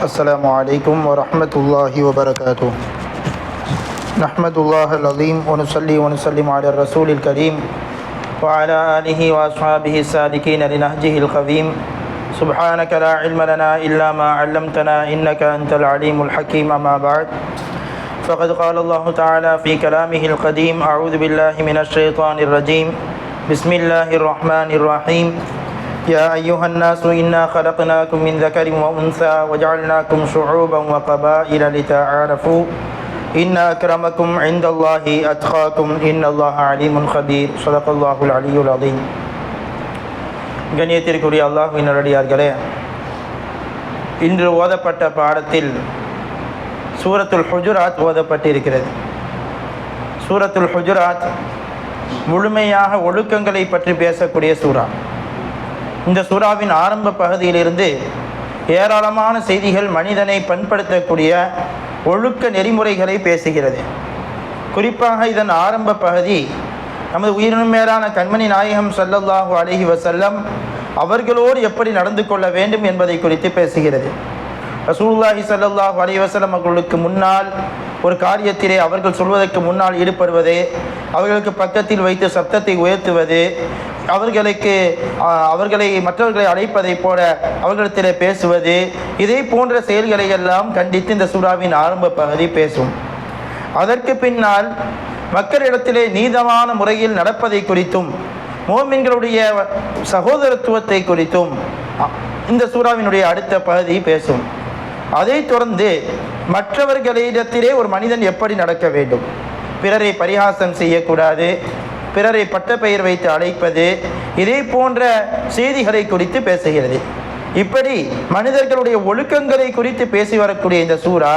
السلام عليكم ورحمة الله وبركاته. نحمد الله العظيم ونصلي ونسلم على الرسول الكريم وعلى آله وأصحابه السالكين لنهجه القويم سبحانك لا علم لنا إلا ما علمتنا إنك أنت العليم الحكيم. أما بعد فقد قال الله تعالى في كلامه القديم أعوذ بالله من الشيطان الرجيم. بسم الله الرحمن الرحيم. يا أيها الناس إنا خلقناكم من ذكر وأنثى وجعلناكم شعوبا وقبائل لتعارفوا إن أكرمكم عند الله أتقاكم إن الله عليم خبير صدق الله العلي العظيم கண்ணியத்திற்குரிய அல்லாஹ்வின் நல்லடியார்களே இன்று ஓதப்பட்ட பாடத்தில் சூரத்துல் ஹுஜுராத் ஓதப்பட்டிருக்கிறது சூரத்துல் ஹுஜுராத் முழுமையாக ஒழுக்கங்களை பற்றி பேசக்கூடிய சூறா இந்த சூறாவின் ஆரம்ப பகுதியிலிருந்து ஏராளமான செய்திகள் மனிதனை பண்படுத்தக்கூடிய ஒழுக்க நெறிமுறைகளை பேசுகிறது. குறிப்பாக இதன் ஆரம்ப பகுதி நமது உயிரினும் மேலான கண்மணி நாயகம் சல்லல்லாஹு அலஹி வசல்லம் அவர்களோடு எப்படி நடந்து கொள்ள வேண்டும் என்பதை குறித்து பேசுகிறது. ரசூல்லாஹி ஸல்லல்லாஹு அலைஹி வஸல்லம் அவர்களுக்கு முன்னால் ஒரு காரியத்திலே அவர்கள் சொல்வதற்கு முன்னால் ஈடுபடுவது அவர்களுக்கு பக்கத்தில் வைத்து சப்தத்தை உயர்த்துவது அவர்களுக்கு அவர்களை மற்றவர்களை அழைப்பதைப் போல அவர்களிடத்திலே பேசுவது. இதே போன்ற செயல்களை எல்லாம் கண்டித்து இந்த சூறாவின் ஆரம்ப பகுதி பேசும். அதற்கு பின்னால் மக்களிடத்திலே நீதமான முறையில் நடப்பதை குறித்தும் மோமின்களுடைய சகோதரத்துவத்தை குறித்தும் இந்த சூறாவினுடைய அடுத்த பகுதி பேசும். அதைத் தொடர்ந்து மற்றவர்களிடத்திலே ஒரு மனிதன் எப்படி நடக்க வேண்டும்? பிறரை பரிகாசம் செய்யக்கூடாது பிறரை பட்ட பெயர் வைத்து அழைப்பது இதே போன்ற செய்திகளை குறித்து பேசுகிறது. இப்படி மனிதர்களுடைய ஒழுக்கங்களை குறித்து பேசி வரக்கூடிய இந்த சூரா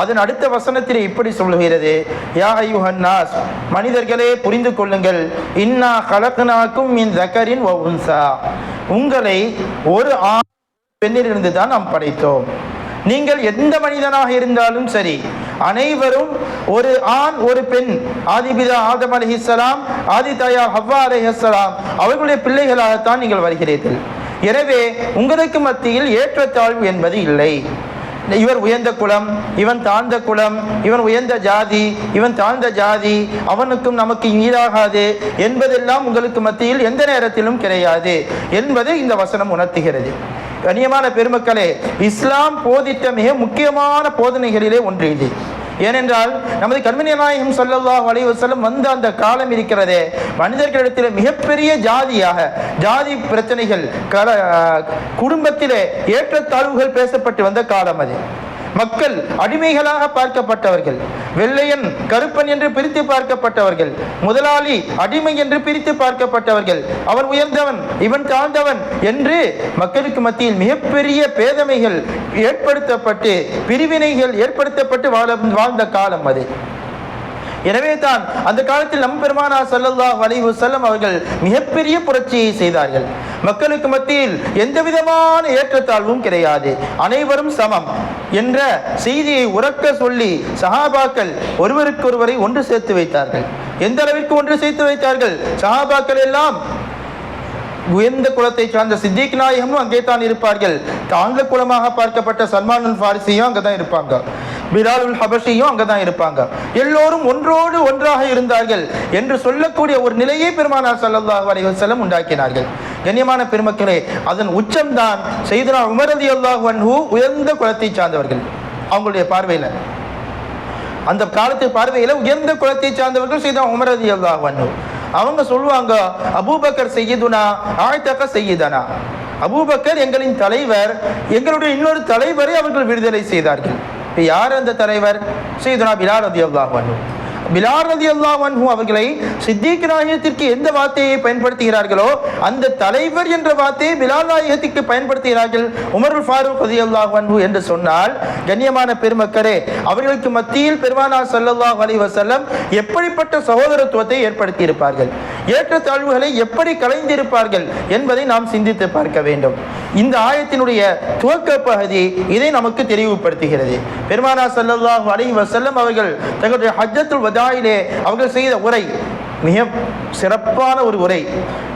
அதன் அடுத்த வசனத்தில் இப்படி சொல்லுகிறது. யா ஐயுஹன்னாஸ் மனிதர்களே புரிந்து கொள்ளுங்கள். இன்னா கலக்குனாக்கும் இன் தக்கரின் உங்களை ஒரு ஆண் பெண்ணிலிருந்து தான் நாம் படைத்தோம். நீங்கள் எந்த மனிதனாக இருந்தாலும் சரி அனைவரும் ஒரு ஆண் ஒரு பெண். ஆதிபிதா ஆதம் அலிஹிஸ்ஸலாம் ஆதி தாயா ஹவ்வா அலிஹஸ்ஸலாம் அவர்களுடைய பிள்ளைகளாகத்தான் நீங்கள் வருகிறீர்கள். எனவே உங்களுக்கு மத்தியில் ஏற்றத்தாழ்வு என்பது இல்லை. இவர் உயர்ந்த குலம் இவன் தாழ்ந்த குலம் இவன் உயர்ந்த ஜாதி இவன் தாழ்ந்த ஜாதி அவனுக்கும் நமக்கு ஈடாகாது என்பதெல்லாம் உங்களுக்கு மத்தியில் எந்த நேரத்திலும் கிடையாது என்பதை இந்த வசனம் உணர்த்துகிறது. கண்ணியமான பெருமக்களே இஸ்லாம் போதித்த மிக முக்கியமான போதனைகளிலே ஒன்று இது. ஏனென்றால் நமது கண்மணி நாயகம் ஸல்லல்லாஹு அலைஹி வந்த அந்த காலம் இருக்கிறதே மனிதர்களிடத்தில் மிகப்பெரிய ஜாதியாக ஜாதி பிரச்சனைகள் கல குடும்பத்திலே ஏற்றத்தாழ்வுகள் பேசப்பட்டு வந்த காலம் அது. மக்கள் அடிமைகளாக பார்க்கப்பட்டவர்கள் வெள்ளையன் கருப்பன் என்று பிரித்து பார்க்கப்பட்டவர்கள் முதலாளி அடிமை என்று பிரித்து பார்க்கப்பட்டவர்கள் அவன் உயர்ந்தவன் இவன் தாழ்ந்தவன் என்று மக்களுக்கு மத்தியில் மிகப்பெரிய பேதமைகள் ஏற்படுத்தப்பட்டு பிரிவினைகள் ஏற்படுத்தப்பட்டு வாழ வாழ்ந்த காலம் அது. எனவே தான் அந்த காலத்தில் நம் பெருமானா ஸல்லல்லாஹு அலைஹி செல்லம் அவர்கள் மிகப்பெரிய புரட்சியை செய்தார்கள். மக்களுக்கு மத்தியில் எந்த விதமான ஏற்றத்தாழ்வும் கிடையாது. அனைவரும் சமம் என்ற செய்தியை உறக்க சொல்லி சஹாபாக்கள் ஒருவருக்கொருவரை ஒன்று சேர்த்து வைத்தார்கள். எந்த அளவிற்கு ஒன்று சேர்த்து வைத்தார்கள்? சஹாபாக்கள் எல்லாம் உயர்ந்த குலத்தை சார்ந்த சித்திக் நாயகமும் அங்கே தான் இருப்பார்கள். தாழ்ந்த குலமாக பார்க்கப்பட்ட சல்மானுல் ஃபாரிசியும் அங்கே தான் இருப்பாங்க. பிலாலுல் ஹபஷியும் அங்கே தான் இருப்பாங்க. எல்லோரும் ஒன்றோடு ஒன்றாக இருந்தார்கள் என்று சொல்லக்கூடிய ஒரு நிலையை பெருமானார் சல்லாஹ் அலைஹி செல்லம் உண்டாக்கினார்கள். கண்ணியமான பெருமக்களே அதன் உச்சம்தான் செய்தனா உமர் அல்லாஹ் அன்ஹு உயர்ந்த குலத்தை சார்ந்தவர்கள். அவங்களுடைய பார்வையில். அந்த காலத்து பார்வையில் உயர்ந்த குலத்தை சார்ந்தவர்கள் செய்தான் உமர் அல்லாஹ் அன்ஹு. அவங்க சொல்லுவாங்க அபூபக்கர் செய்யுதுனா ஆழ்த்தக்க செய்யுதனா அபூபக்கர் எங்களின் தலைவர் எங்களுடைய இன்னொரு தலைவரை அவர்கள் விடுதலை செய்தார்கள். இப்போ யார் அந்த தலைவர்? சீதுனா பிலால் ரதி அல்லாஹ் பிலால் ரதி அல்லாஹ் அவர்களை சித்திக் நாயகத்திற்கு எந்த வார்த்தையை பயன்படுத்துகிறார்களோ அந்த தலைவர் என்ற வார்த்தையை பிலால் நாயகத்திற்கு பயன்படுத்துகிறார்கள். உமருல் ஃபாரூக் ரதி அல்லாஹ் என்று சொன்னால் கண்ணியமான பெருமக்களே அவர்களுக்கு மத்தியில் பெருமானார் ஸல்லல்லாஹு அலி வசல்லம் எப்படிப்பட்ட சகோதரத்துவத்தை ஏற்படுத்தி இருப்பார்கள் ஏற்றத்தாழ்வுகளை எப்படி கலைந்திருப்பார்கள் என்பதை நாம் சிந்தித்து பார்க்க வேண்டும். இந்த ஆயத்தினுடைய துவக்க பகுதி இதை நமக்கு தெளிவுபடுத்துகிறது பெருமானா சல்லல்லாஹ் அலி வசல்லம் அவர்கள் தங்களுடைய ஹஜ்ஜத்துல் வதாயிலே அவர்கள் செய்த உரை மிக சிறப்பான ஒரு உரை.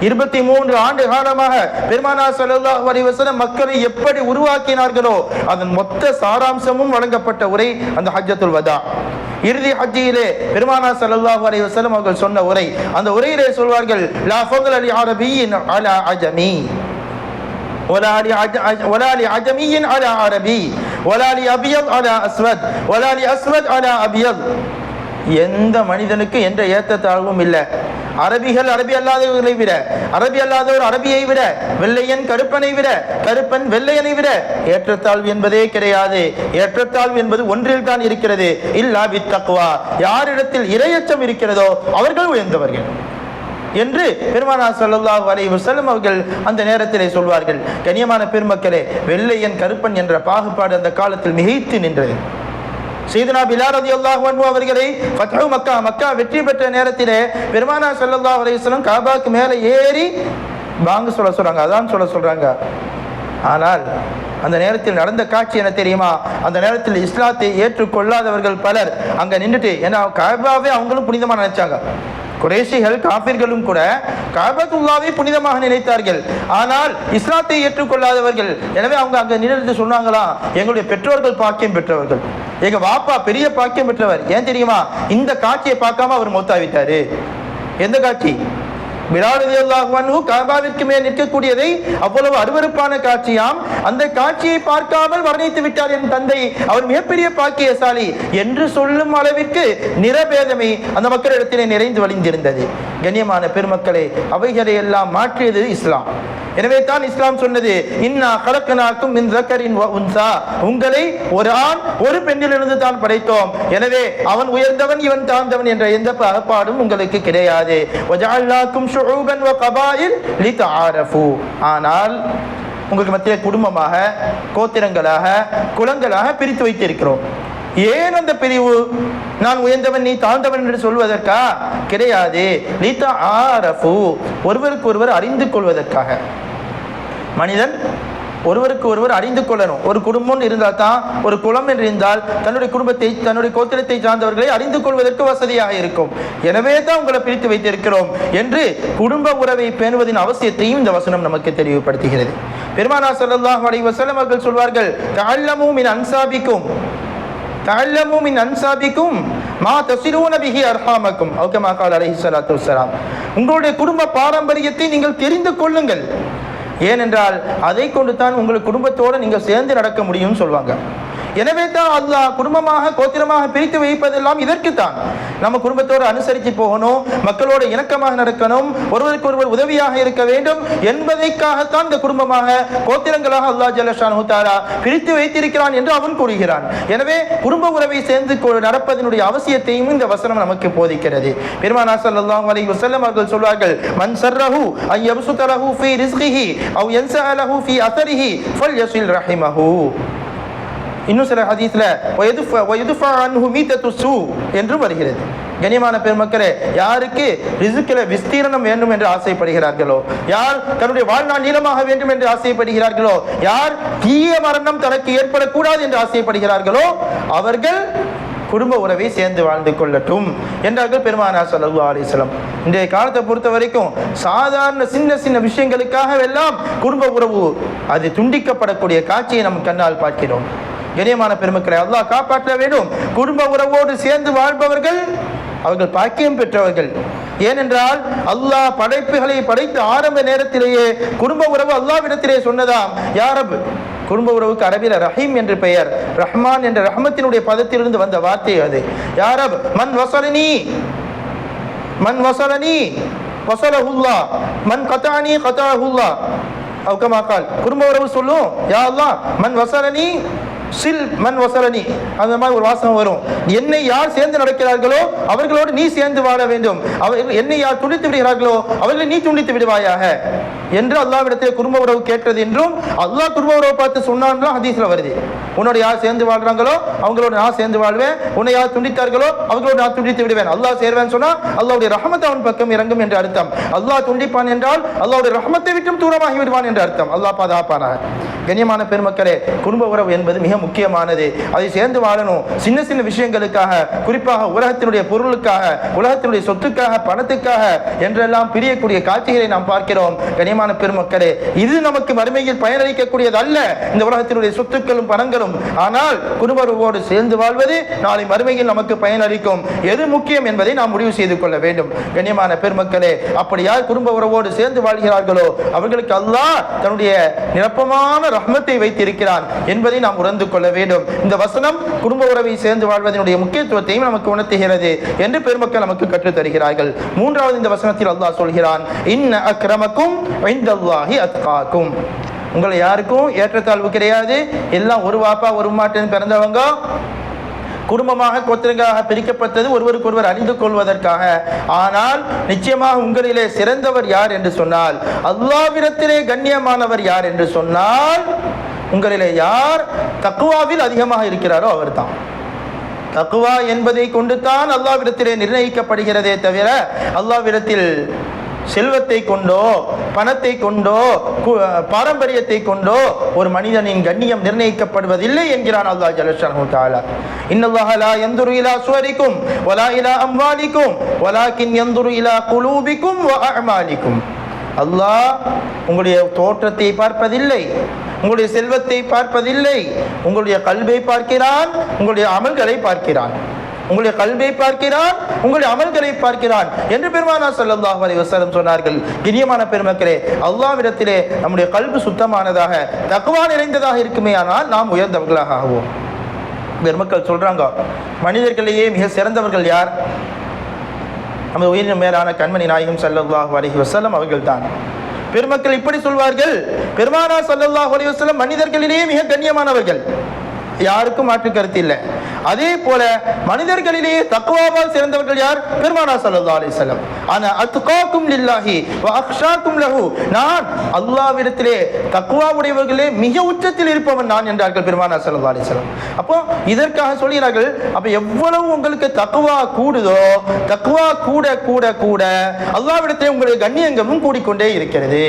இருபத்தி மூன்று ஆண்டு காலமாக பெருமானா சல்லா வரிவசன மக்களை எப்படி உருவாக்கினார்களோ அதன் மொத்த சாராம்சமும் வழங்கப்பட்ட உரை அந்த ஹஜ்ஜத்துல் வதா. இறுதி ஹஜ்ஜியிலே பெருமானா சல்லாஹூ அலி வசலம் அவர்கள் சொன்ன உரை. அந்த உரையிலே சொல்வார்கள் லா ஃபங்கல் அலி அரபியின் அலா அஜமி. ولا لعج- ولا لعجمي على عربي ولا لأبيض على أسود ولا لأسود على أبيض எந்த மனிதனுக்கு என்ற ஏற்றத்தாழ்வும் இல்லை அரபிகள் அரபி அல்லாதவர்களை விட அரபி அல்லாதவர் அரபியை விட வெள்ளையன் கருப்பனை விட கருப்பன் வெள்ளையனை விட ஏற்றத்தாழ்வு என்பதே கிடையாது ஏற்றத்தாழ்வு என்பது ஒன்றில் தான் இருக்கிறது இல்லா வித்தக்குவா யாரிடத்தில் இரையச்சம் இருக்கிறதோ அவர்கள் உயர்ந்தவர்கள் என்று பெருமானா ஸல்லல்லாஹு அலி வசலம் அவர்கள் அந்த நேரத்திலே சொல்வார்கள். கனியமான பெருமக்களே வெள்ளையன் கருப்பன் என்ற பாகுபாடு அந்த காலத்தில் மிகைத்து நின்றது. சீதனா பிலால் ரலியல்லாஹு அன்ஹு அவர்களை ஃபத்ஹு மக்கா மக்கா வெற்றி பெற்ற நேரத்திலே பெருமானா ஸல்லல்லாஹு அலைஹி காபாக்கு மேலே ஏறி வாங்க சொல்ல சொல்றாங்க அதான் சொல்ல சொல்றாங்க. ஆனால் அந்த நேரத்தில் நடந்த காட்சி என்ன தெரியுமா? அந்த நேரத்தில் இஸ்லாத்தை ஏற்றுக்கொள்ளாதவர்கள் பலர் அங்கே நின்றுட்டு ஏன்னா காபாவே அவங்களும் புனிதமாக நினைச்சாங்க. குறைஷிகள் காபிர்களும் கூட காபத்துல்லாவை புனிதமாக நினைத்தார்கள். ஆனால் இஸ்லாத்தை ஏற்றுக்கொள்ளாதவர்கள் எனவே அவங்க அங்க நின்று சொன்னாங்களாம் எங்களுடைய பெற்றோர்கள் பாக்கியம் பெற்றவர்கள். எங்க வாப்பா பெரிய பாக்கியம் பெற்றவர். ஏன் தெரியுமா? இந்த காட்சியை பார்க்காம அவர் மௌத்தாவிட்டாரு எந்த காட்சி? மிராடு காபாவிற்கு மேல் நிற்கக்கூடியதை அவ்வளவு அருவருப்பான காட்சியாம். அந்த காட்சியை பார்க்காமல் வர்ணித்து விட்டார் என் தந்தை. அவர் மிகப்பெரிய பாக்கியசாலி என்று சொல்லும் அளவிற்கு நிறபேதமை அந்த மக்களிடத்திலே நிறைந்து வழிந்திருந்தது. கண்ணியமான பெருமக்களை அவைகளை எல்லாம் மாற்றியது இஸ்லாம். எனவே தான் இஸ்லாம் சொன்னது இன்னா கலக்கனாக்கும் மின் தக்கரின் உன்சா. உங்களை ஒரு ஆண் ஒரு பெண்ணிலிருந்து தான் படைத்தோம். எனவே அவன் உயர்ந்தவன் இவன் தாழ்ந்தவன் என்ற எந்த பாகுபாடும் உங்களுக்கு கிடையாது. ஷுஊபன் வ ஆனால் உங்களுக்கு மத்திய குடும்பமாக கோத்திரங்களாக குலங்களாக பிரித்து வைத்திருக்கிறோம். ஏன் அந்த பிரிவு? நான் உயர்ந்தவன் நீ தாழ்ந்தவன் என்று சொல்வதற்கா? கிடையாது. லீதா ஆரஃபு ஒருவருக்கு ஒருவர் அறிந்து கொள்வதற்காக. மனிதன் ஒருவருக்கு ஒருவர் அறிந்து கொள்ளணும். ஒரு குடும்பம் இருந்தால் தான் ஒரு குலம் என்று இருந்தால் தன்னுடைய குடும்பத்தை தன்னுடைய கோத்திரத்தை சார்ந்தவர்களை அறிந்து கொள்வதற்கு வசதியாக இருக்கும். எனவே தான் உங்களை பிரித்து வைத்திருக்கிறோம் என்று குடும்ப உறவை பேணுவதின் அவசியத்தையும் இந்த வசனம் நமக்கு தெளிவுபடுத்துகிறது. பெருமானா சல்லாஹ் அலைஹி வசலம் அவர்கள் சொல்வார்கள் தஅல்லமு மின் அன்சாபிக்கும் தஅல்லமு மின் அன்சாபிக்கும் மா தசிலூன பிஹி அர்ஹாமக்கும். ஓகே மாகால் அலைஹி ஸலாத்து உங்களுடைய குடும்ப பாரம்பரியத்தை நீங்கள் தெரிந்து கொள்ளுங்கள். ஏனென்றால் அதை கொண்டு தான் உங்கள் குடும்பத்தோடு நீங்கள் சேர்ந்து நடக்க முடியும்னு சொல்லுவாங்க எனவே தான் அல்லாஹ் குடும்பமாக கோத்திரமாக பிரித்து வைப்பதெல்லாம் இதற்குத்தான். நம்ம குடும்பத்தோடு அனுசரித்து போகணும் மக்களோடு இணக்கமாக நடக்கணும் ஒருவருக்கு ஒருவர் உதவியாக இருக்க வேண்டும் என்பதைக்காகத்தான் இந்த குடும்பமாக கோத்திரங்களாக அல்லாஹ் ஜலஷான் ஹூத்தாரா பிரித்து வைத்திருக்கிறான் என்று அவன் கூறுகிறான். எனவே குடும்ப உறவை சேர்ந்து நடப்பதனுடைய அவசியத்தையும் இந்த வசனம் நமக்கு போதிக்கிறது. பெருமானா அல்லாஹ் அலி வசல்லம் அவர்கள் சொல்வார்கள் மன் சர்ரஹு ஐ யப்சுத லஹு ஃபீ ரிஸ்கிஹி அவ் யன்ஸஅலஹு ஃபீ அஸரிஹி ஃபல்யஸில் ரஹிமஹு. இன்னும் சில ஹதீஸ்ல என்று வருகிறது. கனியமான பெருமக்களே யாருக்கு ரிசுக்கில விஸ்தீரணம் வேண்டும் என்று ஆசைப்படுகிறார்களோ யார் தன்னுடைய வாழ்நாள் நீளமாக வேண்டும் என்று ஆசைப்படுகிறார்களோ யார் தீய மரணம் தனக்கு ஏற்படக்கூடாது என்று ஆசைப்படுகிறார்களோ அவர்கள் குடும்ப உறவை சேர்ந்து வாழ்ந்து கொள்ளட்டும் என்றார்கள் பெருமானா ஸல்லல்லாஹு அலைஹி இன்றைய காலத்தை பொறுத்த வரைக்கும் சாதாரண சின்ன சின்ன விஷயங்களுக்காக எல்லாம் குடும்ப உறவு அது துண்டிக்கப்படக்கூடிய காட்சியை நம் கண்ணால் பார்க்கிறோம். கண்ணியமான பெருமக்களை அல்லாஹ் காப்பாற்ற வேண்டும். குடும்ப உறவோடு சேர்ந்து வாழ்பவர்கள் அவர்கள் பாக்கியம் பெற்றவர்கள். ஏனென்றால் அல்லாஹ் படைப்புகளை படைத்த ஆரம்ப நேரத்திலேயே குடும்ப உறவு அல்லாவிடத்திலே சொன்னதாம் யாரப் குடும்ப உறவுக்கு அரபில ரஹீம் என்று பெயர். ரஹ்மான் என்ற ரஹ்மத்தினுடைய பதத்திலிருந்து வந்த வார்த்தை அது. யாரப் மன் வசரணி மன் வசரணி வசலஹுல்லா மன் கதானி கதாஹுல்லா அவ் குடும்ப உறவு சொல்லும்? யா அல்லாஹ் மன் வசரணி சில் மன் வசலனி. அந்த மாதிரி ஒரு வாசகம் வரும். என்னை யார் சேர்ந்து நடக்கிறார்களோ அவர்களோடு நீ சேர்ந்து வாழ வேண்டும். அவர்கள் என்னை யார் துண்டித்து விடுகிறார்களோ அவர்களை நீ துண்டித்து விடுவாயாக. என்று அல்லாவிடத்தில் குடும்ப உறவு கேட்டது என்றும் அல்லாஹ் குடும்ப உறவு பார்த்து சொன்னான்லாம் ஹதீஸ்ல வருது. உன்னோட யார் சேர்ந்து வாழ்றாங்களோ அவங்களோட நான் சேர்ந்து வாழ்வேன். உன்னை யார் துண்டித்தார்களோ அவர்களோடு நான் துண்டித்து விடுவேன். அல்லாஹ் சேர்வேன் சொன்னா அல்லாவுடைய ரஹமத்தை அவன் பக்கம் இறங்கும் என்று அர்த்தம். அல்லாஹ் துண்டிப்பான் என்றால் அல்லாவுடைய ரஹமத்தை விட்டும் தூரமாகி விடுவான் என்று அர்த்தம். அல்லாஹ் பாதுகாப்பானாக. கண்ணியமான பெருமக்களே குடும்ப உறவு என்பது மிக முக்கியமானது. அதை சேர்ந்து வாழணும். சின்ன சின்ன விஷயங்களுக்காக குறிப்பாக உலகத்தினுடைய பொருளுக்காக உலகத்தினுடைய சொத்துக்காக பணத்துக்காக என்றெல்லாம் பிரியக்கூடிய காட்சிகளை நாம் பார்க்கிறோம். கண்ணியமான பெருமக்களே இது நமக்கு வறுமையில் பயனளிக்கக்கூடியது அல்ல இந்த உலகத்தினுடைய சொத்துக்களும் பணங்களும். ஆனால் குடும்ப உறவோடு சேர்ந்து வாழ்வது நாளை மறுமையில் நமக்கு பயனளிக்கும். எது முக்கியம் என்பதை நாம் முடிவு செய்து கொள்ள வேண்டும். கண்ணியமான பெருமக்களே அப்படி யார் குடும்ப உறவோடு சேர்ந்து வாழ்கிறார்களோ அவர்களுக்கு அல்லாஹ் தன்னுடைய நிரப்பமான ரஹ்மத்தை வைத்திருக்கிறார் என்பதை நாம் உணர்ந்து கொள்ள வேண்டும். இந்த வசனம் குடும்ப உறவை சேர்ந்து வாழ்வதனுடைய முக்கியத்துவத்தையும் நமக்கு உணர்த்துகிறது என்று பெருமக்கள் நமக்கு கற்றுத்தருகிறார்கள் மூன்றாவது இந்த வசனத்தில் அல்லாஹ் சொல்கிறான் இன்ன அக்கிரமக்கும் அத்காக்கும். உங்களை யாருக்கும் ஏற்றத்தாழ்வு கிடையாது. எல்லாம் ஒரு வாப்பா ஒரு மாட்டேன்னு பிறந்தவங்க. குடும்பமாக கோத்திரங்களாக பிரிக்கப்பட்டது ஒருவருக்கொருவர் அறிந்து கொள்வதற்காக. ஆனால் நிச்சயமாக உங்களிலே சிறந்தவர் யார் என்று சொன்னால் அல்லாவிடத்திலே கண்ணியமானவர் யார் என்று சொன்னால் உங்களிலே யார் தக்குவாவில் அதிகமாக இருக்கிறாரோ அவர்தான். தக்குவா என்பதை கொண்டு தான் அல்லாவிடத்திலே நிர்ணயிக்கப்படுகிறதே தவிர அல்லாவிடத்தில் செல்வத்தை கொண்டோ பணத்தை கொண்டோ கு- பாரம்பரியத்தை கொண்டோ ஒரு மனிதனின் கண்ணியம் நிர்ணயிக்கப்படுவதில்லை என்கிறான் அல்லாஹ் ஜலஷானு தாலா இன்னல்லாஹ லா யந்துரு இலா சுவரிக்கும் வலா இலா அம்வாலிக்கும் வலாக்கின் யந்துரு இலா குலூபிக்கும் வ அஅமாலிக்கும் அல்லாஹ் உங்களுடைய தோற்றத்தை பார்ப்பதில்லை உங்களுடைய செல்வத்தை பார்ப்பதில்லை உங்களுடைய கல்வை பார்க்கிறான் உங்களுடைய அமல்களை பார்க்கிறான். உங்களுடைய கல்வியை பார்க்கிறான் உங்களுடைய அமல்களை பார்க்கிறான் என்று பெருமானா ஸல்லல்லாஹு அலி வசலம் சொன்னார்கள். கிரியமான பெருமக்களே அல்லாவிடத்திலே நம்முடைய கல்வி சுத்தமானதாக தக்குவா நிறைந்ததாக இருக்குமே ஆனால் நாம் உயர்ந்தவர்களாக ஆகுவோம் பெருமக்கள் சொல்றாங்க மனிதர்களையே மிக சிறந்தவர்கள் யார்? நமது உயிரின் மேலான கண்மணி நாயகம் செல்லல்லாஹ் அலி வசலம் அவர்கள் அவர்கள்தான். பெருமக்கள் இப்படி சொல்வார்கள் பெருமானா சல்லல்லாஹ் அலி வசலம் மனிதர்களிலேயே மிக கண்ணியமானவர்கள். யாருக்கும் மாற்று கருத்து இல்லை. அதே போல மனிதர்களிலேயே தக்குவாவால் சிறந்தவர்கள் யார்? பெருமானா சல்லா அலிசல்லம் ஆனா அத்காக்கும் லில்லாஹி அக்ஷாக்கும் லஹு. நான் அல்லாவிடத்திலே தக்குவா உடையவர்களே மிக உச்சத்தில் இருப்பவன் நான் என்றார்கள் பெருமானா சல்லா அலிசல்லம் அப்போ இதற்காக சொல்கிறார்கள் அப்ப எவ்வளவு உங்களுக்கு தக்குவா கூடுதோ தக்குவா கூட கூட கூட அல்லாவிடத்திலே உங்களுடைய கண்ணியங்கமும் கூடிக்கொண்டே இருக்கிறது.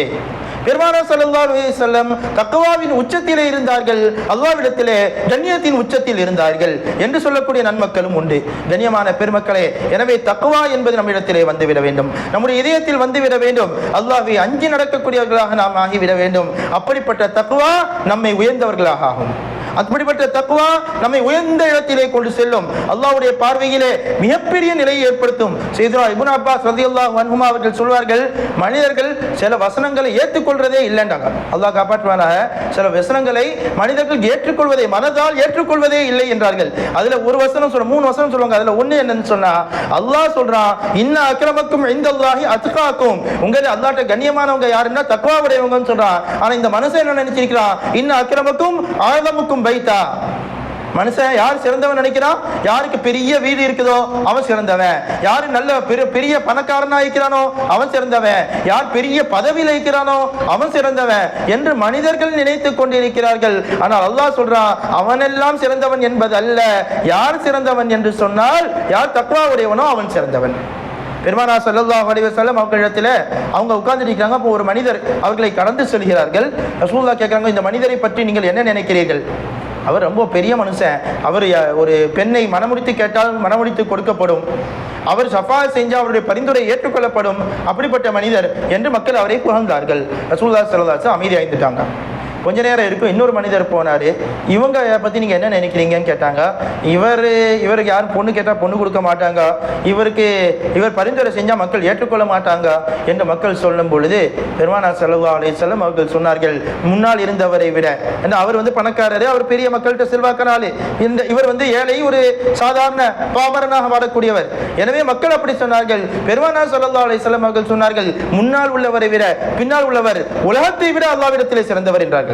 பெருமானா ஸல்லல்லாஹு அலைஹி தக்குவாவின் உச்சத்திலே இருந்தார்கள். அல்லாவிடத்திலே கண்ணியத்தின் உச்சத்தில் இருந்தார்கள் என்று சொல்லக்கூடிய நன்மக்களும் உண்டு. கண்ணியமான பெருமக்களே எனவே தக்குவா என்பது நம்மிடத்திலே வந்துவிட வேண்டும். நம்முடைய இதயத்தில் வந்துவிட வேண்டும். அல்லாவை அஞ்சி நடக்கக்கூடியவர்களாக நாம் ஆகிவிட வேண்டும். அப்படிப்பட்ட தக்குவா நம்மை உயர்ந்தவர்களாக ஆகும். அப்படிப்பட்ட தக்குவா நம்மை உயர்ந்த இடத்திலே கொண்டு செல்லும். அல்லாவுடைய பார்வையிலே மிகப்பெரிய நிலையை ஏற்படுத்தும். செய்தா இப்னு அப்பாஸ் ரலியல்லாஹு அவர்கள் சொல்வார்கள் மனிதர்கள் சில வசனங்களை ஏற்றுக்கொள்றதே இல்லைன்றாங்க. அல்லாஹ் காப்பாற்றுவானாக. சில வசனங்களை மனிதர்கள் ஏற்றுக்கொள்வதை மனதால் ஏற்றுக்கொள்வதே இல்லை என்றார்கள். அதுல ஒரு வசனம் சொல்ல மூணு வசனம் சொல்லுவாங்க. அதுல ஒண்ணு என்னன்னு சொன்னா அல்லாஹ் சொல்றான் இன்ன அக்கிரமக்கும் இந்தல்லாஹி அத்துக்காக்கும் உங்க அல்லாட்ட கண்ணியமானவங்க யாருன்னா தக்வா உடையவங்கன்னு சொல்றான். ஆனா இந்த மனுஷன் என்ன நினைச்சிருக்கிறான்? இன்ன அக்கிரமக்கும் ஆழமுக்கும் பைத்தா. மனுஷன் யார் சிறந்தவன் நினைக்கிறான்? யாருக்கு பெரிய வீடு இருக்குதோ அவன் சிறந்தவன். யாரு நல்ல பெரிய பெரிய பணக்காரனா இருக்கிறானோ அவன் சிறந்தவன். யார் பெரிய பதவியில் இருக்கிறானோ அவன் சிறந்தவன் என்று மனிதர்கள் நினைத்து கொண்டிருக்கிறார்கள். ஆனால் அல்லாஹ் சொல்றான் அவனெல்லாம் சிறந்தவன் என்பது அல்ல யார் சிறந்தவன் என்று சொன்னால் யார் தக்வா உடையவனோ அவன் சிறந்தவன். பெருமானா ஸல்லல்லாஹு அலைஹி வஸல்லம் அவர்களிடத்தில் அவங்க உட்கார்ந்துருக்கிறாங்க அப்போ ஒரு மனிதர் அவர்களை கடந்து செல்கிறார்கள். ரசூல்லா கேட்குறாங்க இந்த மனிதரை பற்றி நீங்கள் என்ன நினைக்கிறீர்கள்? அவர் ரொம்ப பெரிய மனுஷன். அவர் ஒரு பெண்ணை மனமுடித்து கேட்டால் மனமுடித்து கொடுக்கப்படும். அவர் சஃபா செஞ்சு அவருடைய பரிந்துரை ஏற்றுக்கொள்ளப்படும். அப்படிப்பட்ட மனிதர் என்று மக்கள் அவரை புகழ்ந்தார்கள். ரசூலுல்லாஹி ஸல்லல்லாஹு அமைதி வஸல்லம் கொஞ்ச நேரம் இருக்கும் இன்னொரு மனிதர் போனார். இவங்க பற்றி நீங்கள் என்ன நினைக்கிறீங்கன்னு கேட்டாங்க. இவர் இவருக்கு யாரும் பொண்ணு கேட்டால் பொண்ணு கொடுக்க மாட்டாங்க. இவருக்கு இவர் பரிந்துரை செஞ்சால் மக்கள் ஏற்றுக்கொள்ள மாட்டாங்க என்று மக்கள் சொல்லும் பொழுது பெருமானா செலவு அலைஹி வஸல்லம் அவர்கள் சொன்னார்கள் முன்னால் இருந்தவரை விட. ஏன்னா அவர் வந்து பணக்காரரே அவர் பெரிய மக்கள்கிட்ட செல்வாக்கான இந்த இவர் வந்து ஏழை ஒரு சாதாரண பாமரனாக வாழக்கூடியவர் எனவே மக்கள் அப்படி சொன்னார்கள். பெருமானா செலவு அலைஹி வஸல்லம் அவர்கள் சொன்னார்கள் முன்னால் உள்ளவரை விட பின்னால் உள்ளவர் உலகத்தை விட அல்லாவிடத்திலே சிறந்தவர் என்றார்கள்.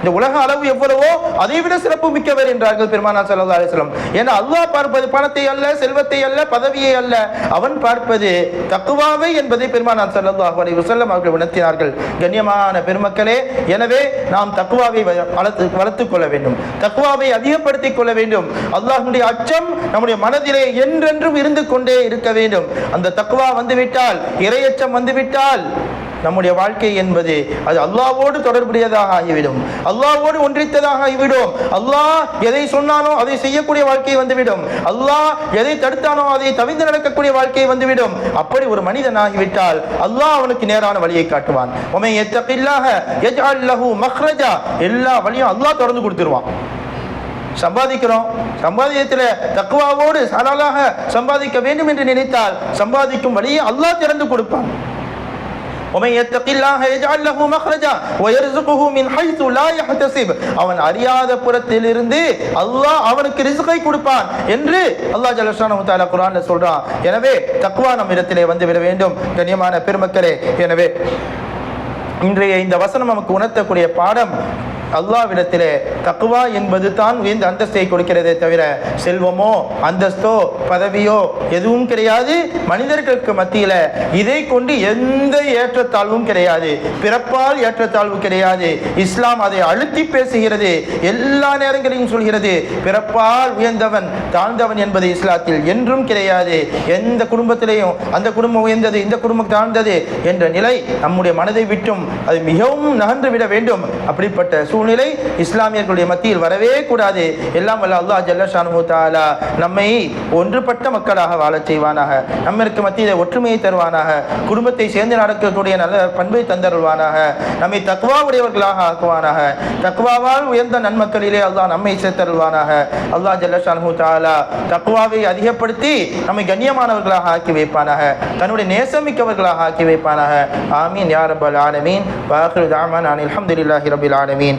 இந்த உலக அளவு எவ்வளவோ அதை விட சிறப்பு மிக்கவர் என்றார்கள் பெருமானா சல்லா அலைஹி ஏன்னா அல்லாஹ் பார்ப்பது பணத்தை அல்ல செல்வத்தை அல்ல பதவியை அல்ல. அவன் பார்ப்பது தக்குவாவை என்பதை பெருமானா ஸல்லல்லாஹு அலி வசல்லம் அவர்கள் உணர்த்தினார்கள். கண்ணியமான பெருமக்களே எனவே நாம் தக்குவாவை வளர்த்து வளர்த்து வளர்த்துக் கொள்ள வேண்டும். தக்குவாவை அதிகப்படுத்திக் கொள்ள வேண்டும். அல்லாஹ்வுடைய அச்சம் நம்முடைய மனதிலே என்றென்றும் இருந்து கொண்டே இருக்க வேண்டும். அந்த தக்குவா வந்துவிட்டால் இரையச்சம் வந்துவிட்டால் நம்முடைய வாழ்க்கை என்பது அது அல்லாவோடு தொடர்புடையதாக ஆகிவிடும். அல்லாவோடு ஒன்றித்ததாக ஆகிவிடும். அல்லாஹ் எதை சொன்னானோ அதை செய்யக்கூடிய வாழ்க்கை வந்துவிடும். அல்லாஹ் எதை தடுத்தானோ அதை தவிர்த்து நடக்கக்கூடிய வாழ்க்கை வந்துவிடும். அப்படி ஒரு மனிதன் ஆகிவிட்டால் அல்லாஹ் அவனுக்கு நேரான வழியை காட்டுவான். உமை எத்தப்பில்லாக யஜ்அல் எல்லா வழியும் அல்லாஹ் திறந்து கொடுத்துருவான். சம்பாதிக்கிறோம். சம்பாதியத்தில் தக்குவாவோடு சலாலாக சம்பாதிக்க வேண்டும் என்று நினைத்தால் சம்பாதிக்கும் வழியை அல்லாஹ் திறந்து கொடுப்பான். ومن يتق الله يجعل له مخرجا ويرزقه من حيث لا يحتسب அவன் அறியாத புறத்திலிருந்து அல்லாஹ் அவனுக்கு ரிஸ்கை கொடுப்பான் என்று அல்லாஹ் ஜல்லஷானு தஆலா குர்ஆன்ல சொல்றான் எனவே தக்வா நம் இடத்திலே வந்து விட வேண்டும் கண்ணியமான பெருமக்களே எனவே இன்றைய இந்த வசனம் நமக்கு உணர்த்தக்கூடிய பாடம் அல்லாவிடத்திலே தக்குவா என்பது தான் உயர்ந்த அந்தஸ்தை கொடுக்கிறதே தவிர செல்வமோ அந்தஸ்தோ பதவியோ எதுவும் கிடையாது. மனிதர்களுக்கு மத்தியில இதை கொண்டு எந்த ஏற்றத்தாழ்வும் கிடையாது. பிறப்பால் ஏற்றத்தாழ்வு கிடையாது. இஸ்லாம் அதை அழுத்தி பேசுகிறது. எல்லா நேரங்களையும் சொல்கிறது பிறப்பால் உயர்ந்தவன் தாழ்ந்தவன் என்பது இஸ்லாத்தில் என்றும் கிடையாது. எந்த குடும்பத்திலையும் அந்த குடும்பம் உயர்ந்தது இந்த குடும்பம் தாழ்ந்தது என்ற நிலை நம்முடைய மனதை விட்டும் அது மிகவும் நகன்று விட வேண்டும். அப்படிப்பட்ட சூழ்நிலை இஸ்லாமியர்களுடைய மத்தியில் வரவே கூடாது. எல்லாம் வல்ல அல்லாஹ் ஜல்லஷானு தாலா நம்மை ஒன்றுபட்ட மக்களாக வாழச் செய்வானாக. நம்மிற்கு மத்தியில் ஒற்றுமையை தருவானாக. குடும்பத்தை சேர்ந்து நடக்கக்கூடிய நல்ல பண்பை தந்தருள்வானாக. நம்மை தக்குவா உடையவர்களாக ஆக்குவானாக. தக்குவாவால் உயர்ந்த நன்மக்களிலே அல்லா நம்மை சேர்த்தருள்வானாக. அல்லாஹ் ஜல்லஷானு தாலா தக்குவாவை அதிகப்படுத்தி நம்மை கண்ணியமானவர்களாக ஆக்கி வைப்பானாக. தன்னுடைய நேசமிக்கவர்களாக ஆக்கி வைப்பானாக. ஆமீன். யார் ரப்பல் ஆலமீன். வாஹிரு தாமன் அனில் அஹமதுல்லாஹி ரபில் ஆலமீன்.